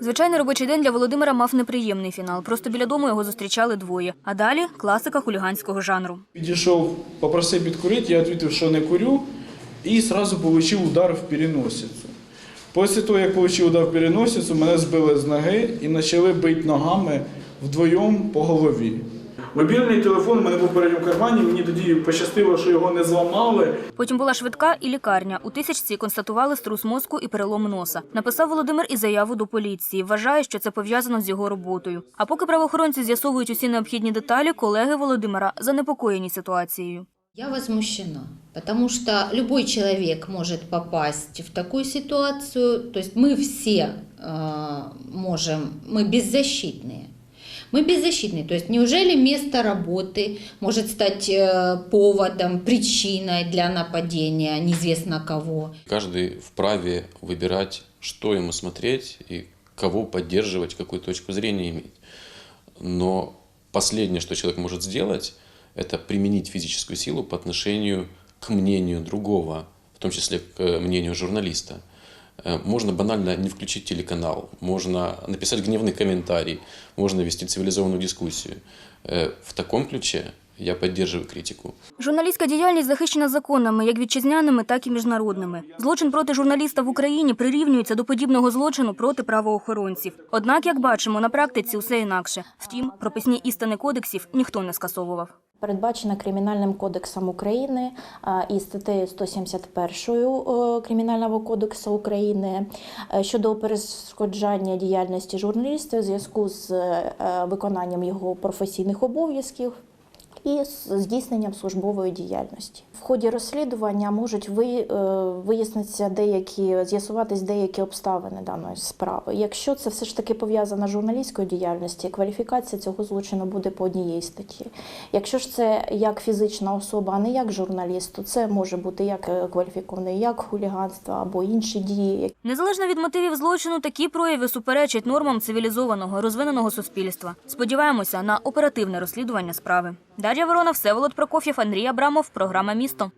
Звичайний робочий день для Володимира мав неприємний фінал. Просто біля дому його зустрічали двоє. А далі класика хуліганського жанру. Підійшов, попросив підкурити, я відповів, що не курю, і одразу отримав удар в переносицю. Після того, як отримав удар в переносицю, мене збили з ноги і почали бити ногами вдвоєм по голові. Мобільний телефон у мене був в передньому кармані, мені тоді пощастило, що його не зламали. Потім була швидка і лікарня. У тисячці констатували струс мозку і перелом носа. Написав Володимир і заяву до поліції. Вважає, що це пов'язано з його роботою. А поки правоохоронці з'ясовують усі необхідні деталі, колеги Володимира занепокоєні ситуацією. Я возмущена, потому что любой человек может попасть в такую ситуацию. То есть мы все э, можем, мы беззащитные. Мы беззащитные. То есть неужели место работы может стать э, поводом, причиной для нападения неизвестно кого? Каждый вправе выбирать, что ему смотреть и кого поддерживать, какую точку зрения иметь. Но последнее, что человек может сделать, это применить физическую силу по отношению к мнению другого, в том числе к э, мнению журналиста. Э, Можно банально не включить телеканал, можно написать гневный комментарий, можно вести цивилизованную дискуссию. Э, В таком ключе я поддерживаю критику. Журналістська діяльність захищена законами, як вітчизняними, так і міжнародними. Злочин проти журналіста в Україні прирівнюється до подібного злочину проти правоохоронців. Однак, як бачимо, на практиці усе інакше. Втім, прописні істини кодексів ніхто не скасовував. Передбачена Кримінальним кодексом України і статтею 171 е, Кримінального кодексу України е, щодо перешкоджання діяльності журналіста у зв'язку з е, виконанням його професійних обов'язків. І здійсненням службової діяльності в ході розслідування можуть е, вияснитися деякі з'ясуватись деякі обставини даної справи. Якщо це все ж таки пов'язано з журналістською діяльністю, кваліфікація цього злочину буде по однієї статті. Якщо ж це як фізична особа, а не як журналіст, то це може бути як е, кваліфіковане як хуліганство або інші дії, Незалежно від мотивів злочину, такі прояви суперечать нормам цивілізованого розвиненого суспільства. Сподіваємося на оперативне розслідування справи. Дар'я Ворона, Всеволод Прокоф'єв, Андрій Абрамов. Програма Місто.